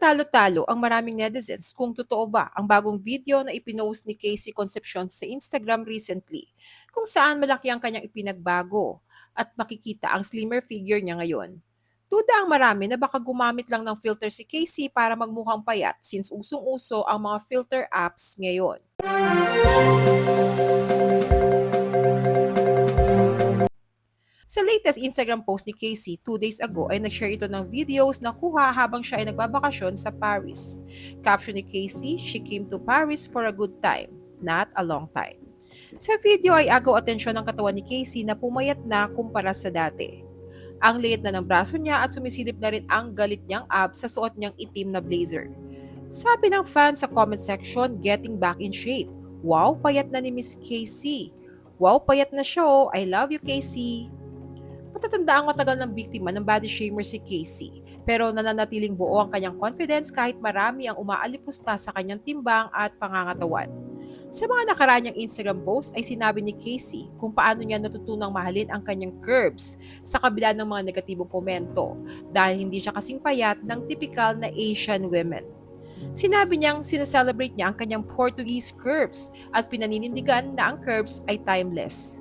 Nagtatalo-talo ang maraming netizens kung totoo ba ang bagong video na ipinost ni Casey Concepcion sa Instagram recently, kung saan malaki ang kanyang ipinagbago at makikita ang slimmer figure niya ngayon. Duda ang marami na baka gumamit lang ng filter si Casey para magmukhang payat since usong-uso ang mga filter apps ngayon. Sa latest Instagram post ni Casey two days ago ay nag-share ito ng videos na kuha habang siya ay nagbabakasyon sa Paris. Caption ni Casey, she came to Paris for a good time, not a long time. Sa video ay agaw atensyon ng katawan ni Casey na pumayat na kumpara sa dati. Ang liit na ng braso niya at sumisilip na rin ang galit niyang abs sa suot niyang itim na blazer. Sabi ng fans sa comment section, getting back in shape. Wow, payat na ni Miss Casey. Wow, payat na siya oh. I love you, Casey. Matatanda ang matagal ng biktima ng body shamer si Casey, pero nananatiling buo ang kanyang confidence kahit marami ang umaalipusta sa kanyang timbang at pangangatawan. Sa mga nakaranyang Instagram post ay sinabi ni Casey kung paano niya natutunang mahalin ang kanyang curves sa kabila ng mga negatibong komento dahil hindi siya kasing payat ng typical na Asian women. Sinabi niyang sineselebrate niya ang kanyang Portuguese curves at pinaninindigan na ang curves ay timeless.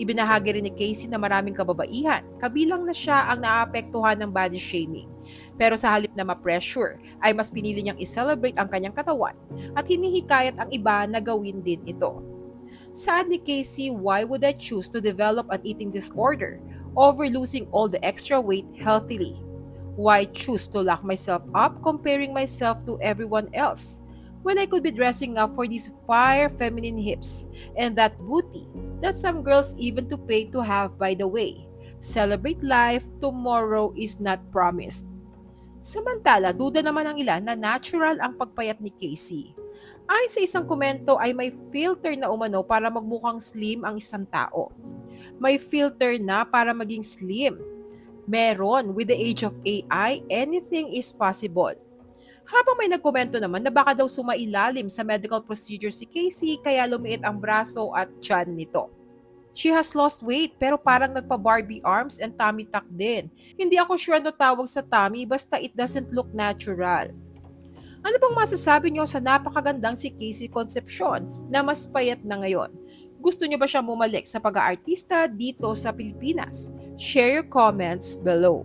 Ibinahagi rin ni Casey na maraming kababaihan, kabilang na siya ang naapektuhan ng body shaming. Pero sa halip na ma-pressure, ay mas pinili niyang i-celebrate ang kanyang katawan at hinihikayat ang iba na gawin din ito. Saad ni Casey, why would I choose to develop an eating disorder over losing all the extra weight healthily? Why choose to lock myself up comparing myself to everyone else? When I could be dressing up for these fire feminine hips and that booty that some girls even to pay to have by the way. Celebrate life, tomorrow is not promised. Samantala, duda naman ang ilan na natural ang pagpayat ni Casey. Ay sa isang komento ay may filter na umano para magmukhang slim ang isang tao. May filter na para maging slim. Meron, with the age of AI, anything is possible. Habang may nagkomento naman na baka daw sumailalim sa medical procedure si Casey kaya lumiit ang braso at tiyan nito. She has lost weight pero parang nagpa-Barbie arms and tummy tuck din. Hindi ako sure ano tawag sa tummy basta it doesn't look natural. Ano bang masasabi niyo sa napakagandang si Casey Concepcion na mas payat na ngayon? Gusto niyo ba siya bumalik sa pag-aartista dito sa Pilipinas? Share your comments below.